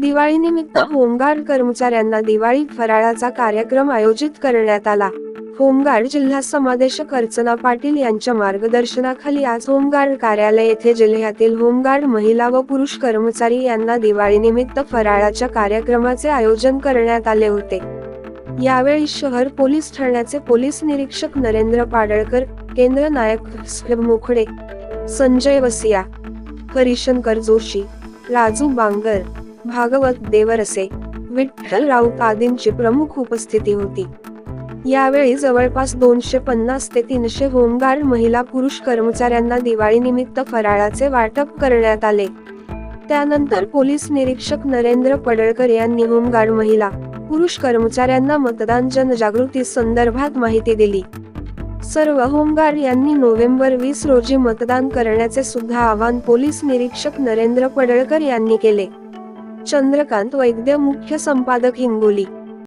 दिवाळीनिमित्त होमगार्ड कर्मचाऱ्यांना दिवाळी फराळाचा कार्यक्रम आयोजित करण्यात आला. होमगार्ड जिल्हा समादेशक अर्चना पाटील यांच्या मार्गदर्शनाखाली आज होमगार्ड कार्यालय येथे जिल्ह्यातील होमगार्ड महिला व पुरुष कर्मचारी यांना दिवाळीनिमित्त फराळाच्या कार्यक्रमाचे आयोजन करण्यात आले होते. यावेळी शहर पोलीस ठाण्याचे पोलीस निरीक्षक नरेंद्र पाडळकर केंद्र नायक मुखडे संजय वसिया हरिशंकर जोशी राजू बांगर भागवत देवरसे. विठ्ठल राऊत आदींची प्रमुख उपस्थिती होती. यावेळी जवळपास दोनशे पन्नास ते तीनशे होमगार्ड महिला पुरुष कर्मचाऱ्यांना दिवाळीनिमित्त फराळाचे वाटप करण्यात आले. त्यानंतर पोलीस निरीक्षक नरेंद्र पडळकर यांनी होमगार्ड महिला पुरुष कर्मचाऱ्यांना मतदान जनजागृती संदर्भात माहिती दिली. सर्व होमगार्ड यांनी नोव्हेंबर वीस रोजी मतदान करण्याचे सुद्धा आवाहन पोलीस निरीक्षक नरेंद्र पडळकर यांनी केले. चंद्रकांत वैद्य मुख्य संपादक हिंगोली.